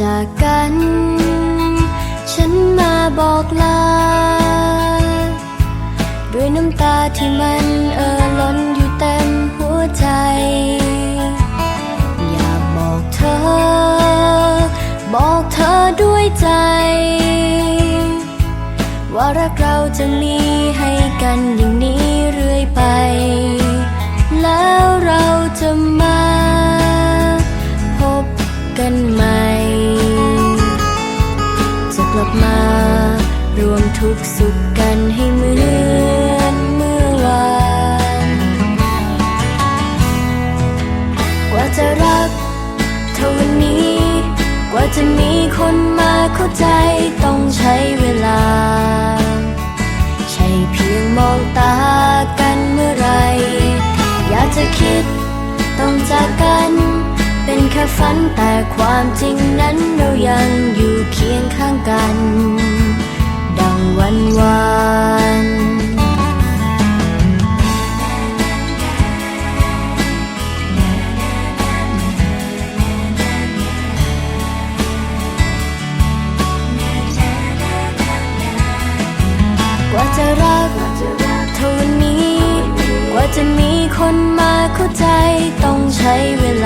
จากกัน ฉันมาบอกลา ด้วยน้ำตาที่มันเอ่อล้นอยู่เต็มหัวใจ อยากบอกเธอ บอกเธอด้วยใจ ว่ารักเราจะมี มา รวมทุกสุขกันให้เหมือนเมื่อวาน กว่าจะรักเท่าวันนี้ กว่าจะมีคนมาเข้าใจต้องใช้เวลา ใช่เพียงมองตากันเมื่อไร อยากจะคิดต้องจากกัน เป็นแค่ฝันแต่ความจริงนั้นเรายังอยู่ เคียงข้างกัน ดังวันวานกว่าจะรักเท่านี้ กว่าจะมีคนมาเข้าใจต้องใช้เวลา